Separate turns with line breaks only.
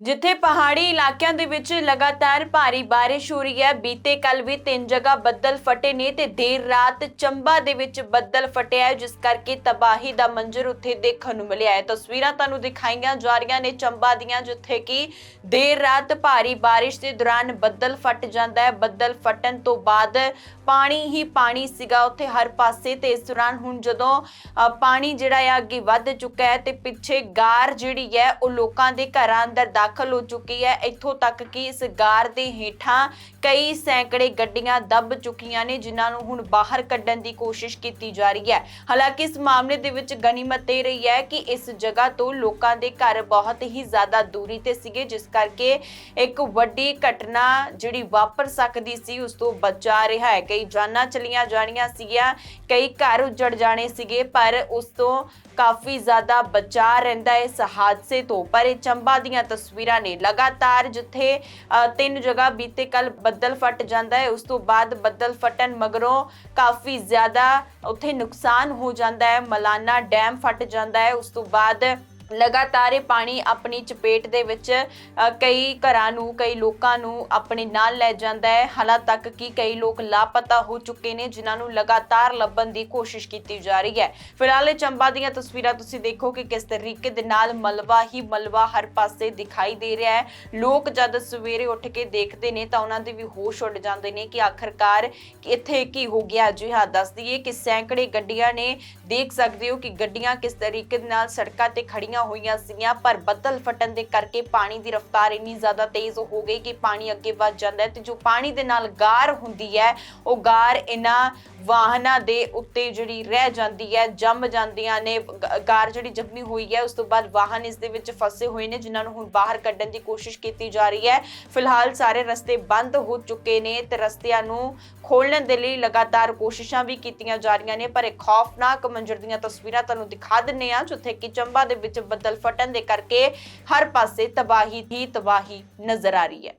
ਜਿੱਥੇ ਪਹਾੜੀ ਇਲਾਕਿਆਂ ਦੇ ਵਿੱਚ ਲਗਾਤਾਰ ਭਾਰੀ ਬਾਰਿਸ਼ ਹੋ ਰਹੀ ਹੈ। ਬੀਤੇ ਕੱਲ ਵੀ ਤਿੰਨ ਜਗ੍ਹਾ ਬੱਦਲ ਫਟੇ ਨੇ ਤੇ ਦੇਰ ਰਾਤ ਚੰਬਾ ਦੇ ਵਿੱਚ ਬੱਦਲ ਫਟਿਆ ਹੈ, ਜਿਸ ਕਰਕੇ ਤਬਾਹੀ ਦਾ ਮੰਜ਼ਰ ਉੱਥੇ ਦੇਖਣ ਨੂੰ ਮਿਲਿਆ ਹੈ। ਤਸਵੀਰਾਂ ਤੁਹਾਨੂੰ ਦਿਖਾਈਆਂ ਜਾ ਰਹੀਆਂ ਨੇ ਚੰਬਾ ਦੀਆਂ ਜਿੱਥੇ ਕਿ ਦੇਰ ਰਾਤ ਭਾਰੀ ਬਾਰਿਸ਼ ਦੇ ਦੌਰਾਨ ਬੱਦਲ ਫਟ ਜਾਂਦਾ ਹੈ। ਬੱਦਲ ਫਟਣ ਤੋਂ ਬਾਅਦ ਪਾਣੀ ਹੀ ਪਾਣੀ ਸੀਗਾ ਉੱਥੇ ਹਰ ਪਾਸੇ ਤੇ ਇਸ ਦੌਰਾਨ ਹੁਣ ਜਦੋਂ ਪਾਣੀ ਜਿਹੜਾ ਹੈ ਅੱਗੇ ਵੱਧ ਚੁੱਕਾ ਹੈ ਤੇ ਪਿੱਛੇ ਗਾਰ ਜਿਹੜੀ ਹੈ ਉਹ ਲੋਕਾਂ ਦੇ ਘਰਾਂ ਅੰਦਰ ਦਾ ਦਾਖਲ ਹੋ ਚੁੱਕੀ ਹੈ। ਇੱਥੋਂ ਤੱਕ ਕਿ ਇਸ ਗਾਰ ਦੇ ਹੇਠਾਂ ਕਈ ਸੈਂਕੜੇ ਗੱਡੀਆਂ ਦੱਬ ਚੁੱਕੀਆਂ ਨੇ, ਜਿਨ੍ਹਾਂ ਨੂੰ ਹੁਣ ਬਾਹਰ ਕੱਢਣ ਦੀ ਕੋਸ਼ਿਸ਼ ਕੀਤੀ ਜਾ ਰਹੀ ਹੈ। ਹਾਲਾਂਕਿ ਇਸ ਮਾਮਲੇ ਦੇ ਵਿੱਚ ਗਨੀਮਤ ਇਹ ਰਹੀ ਹੈ ਕਿ ਇਸ ਜਗ੍ਹਾ ਤੋਂ ਲੋਕਾਂ ਦੇ ਘਰ ਬਹੁਤ ਹੀ ਜ਼ਿਆਦਾ ਦੂਰੀ ਤੇ ਸੀਗੇ, ਜਿਸ ਕਰਕੇ ਇੱਕ ਵੱਡੀ ਘਟਨਾ ਜਿਹੜੀ ਵਾਪਰ ਸਕਦੀ ਸੀ, ਉਸ ਤੋਂ ਬਚਾ ਰਿਹਾ ਹੈ। ਕਈ ਜਾਨਾਂ ਚਲੀਆਂ ਜਾਣੀਆਂ ਸੀਗੀਆਂ, ਕਈ ਘਰ ਉੱਜੜ ਜਾਣੇ ਸੀਗੇ, ਪਰ ਉਸ ਤੋਂ ਕਾਫੀ ਜ਼ਿਆਦਾ ਬਚਾ ਰਹਿੰਦਾ ਇਸ ਹਾਦਸੇ ਤੋਂ। ਪਰ ਇਹ ਚੰਬਾ ਦੀਆਂ ਤਸਵੀਰਾਂ ਨੇ। ਲਗਾਤਾਰ ਜਿੱਥੇ ਅ, ਤਿੰਨ ਜਗ੍ਹਾ ਬੀਤੇ ਕੱਲ ਬੱਦਲ ਫਟ ਜਾਂਦਾ ਹੈ ਉਸ ਤੋਂ ਬਾਅਦ ਬੱਦਲ ਫਟਣ ਮਗਰੋਂ ਕਾਫੀ ਜ਼ਿਆਦਾ ਉੱਥੇ ਨੁਕਸਾਨ ਹੋ ਜਾਂਦਾ ਹੈ। ਮਲਾਨਾ ਡੈਮ ਫਟ ਜਾਂਦਾ ਹੈ। ਉਸ ਤੋਂ ਬਾਅਦ ਲਗਾਤਾਰ ਇਹ ਪਾਣੀ ਆਪਣੀ ਚਪੇਟ ਦੇ ਵਿੱਚ ਕਈ ਘਰਾਂ ਨੂੰ, ਕਈ ਲੋਕਾਂ ਨੂੰ ਆਪਣੇ ਨਾਲ ਲੈ ਜਾਂਦਾ ਹੈ। ਹਾਲਾਂ ਤੱਕ ਕਿ ਕਈ ਲੋਕ ਲਾਪਤਾ ਹੋ ਚੁੱਕੇ ਨੇ, ਜਿਨ੍ਹਾਂ ਨੂੰ ਲਗਾਤਾਰ ਲੱਭਣ ਦੀ ਕੋਸ਼ਿਸ਼ ਕੀਤੀ ਜਾ ਰਹੀ ਹੈ। ਫਿਲਹਾਲ ਇਹ ਚੰਬਾ ਦੀਆਂ ਤਸਵੀਰਾਂ ਤੁਸੀਂ ਦੇਖੋ ਕਿ ਕਿਸ ਤਰੀਕੇ ਦੇ ਨਾਲ ਮਲਵਾ ਹੀ ਮਲਵਾ ਹਰ ਪਾਸੇ ਦਿਖਾਈ ਦੇ ਰਿਹਾ ਹੈ। ਲੋਕ ਜਦ ਸਵੇਰੇ ਉੱਠ ਕੇ ਦੇਖਦੇ ਨੇ ਤਾਂ ਉਹਨਾਂ ਦੇ ਵੀ ਹੋਸ਼ ਉੱਡ ਜਾਂਦੇ ਨੇ ਕਿ ਆਖਰਕਾਰ ਇੱਥੇ ਕੀ ਹੋ ਗਿਆ? ਜੀ ਹਾਂ, ਦੱਸ ਦਈਏ ਕਿ ਸੈਂਕੜੇ ਗੱਡੀਆਂ ਨੇ, ਦੇਖ ਸਕਦੇ ਹੋ ਕਿ ਗੱਡੀਆਂ ਕਿਸ ਤਰੀਕੇ ਦੇ ਨਾਲ ਸੜਕਾਂ ਤੇ ਖੜੀਆਂ ਹੋਈਆਂ ਸੀਗੀਆਂ, ਪਰ ਬੱਦਲ ਫਟਣ ਦੇ ਕਰਕੇ ਪਾਣੀ ਦੀ ਰਫ਼ਤਾਰ ਇੰਨੀ ਜ਼ਿਆਦਾ ਤੇਜ਼ ਹੋ ਗਈ ਕਿ ਪਾਣੀ ਅੱਗੇ ਵੱਧ ਜਾਂਦਾ ਹੈ ਤੇ ਜੋ ਪਾਣੀ ਦੇ ਨਾਲ ਗਾਰ ਹੁੰਦੀ ਹੈ, ਉਹ ਗਾਰ ਇਹਨਾਂ ਵਾਹਨਾਂ ਦੇ ਉੱਤੇ ਜਿਹੜੀ ਰਹਿ ਜਾਂਦੀ ਹੈ, ਜੰਮ ਜਾਂਦੀਆਂ ਨੇ ਗਾਰ ਜਿਹੜੀ ਜੰਮੀ ਹੋਈ ਹੈ, ਉਸ ਤੋਂ ਬਾਅਦ ਵਾਹਨ ਇਸ ਦੇ ਵਿੱਚ ਫਸੇ ਹੋਏ ਨੇ, ਜਿਨ੍ਹਾਂ ਨੂੰ ਹੁਣ ਬਾਹਰ ਕੱਢਣ ਦੀ ਕੋਸ਼ਿਸ਼ ਕੀਤੀ ਜਾ ਰਹੀ ਹੈ। ਫਿਲਹਾਲ ਸਾਰੇ ਰਸਤੇ ਬੰਦ ਹੋ ਚੁੱਕੇ ਨੇ ਤੇ ਰਸਤਿਆਂ ਨੂੰ ਖੋਲਣ ਦੇ ਲਈ ਲਗਾਤਾਰ ਕੋਸ਼ਿਸ਼ਾਂ ਵੀ ਕੀਤੀਆਂ ਜਾ ਰਹੀਆਂ ਨੇ, ਪਰ ਇੱਕ ਖੌਫਨਾਕ ਮੰਜ਼ਰ ਦੀਆਂ ਤਸਵੀਰਾਂ ਤੁਹਾਨੂੰ ਦਿਖਾ ਦਿੰਨੇ ਆ ਜਿੱਥੇ ਕਿ ਚੰਬਾ ਦੇ ਵਿੱਚ ਬੱਦਲ ਫਟਣ ਦੇ ਕਰਕੇ ਹਰ ਪਾਸੇ ਤਬਾਹੀ ਦੀ ਤਬਾਹੀ ਨਜ਼ਰ ਆ ਰਹੀ ਹੈ।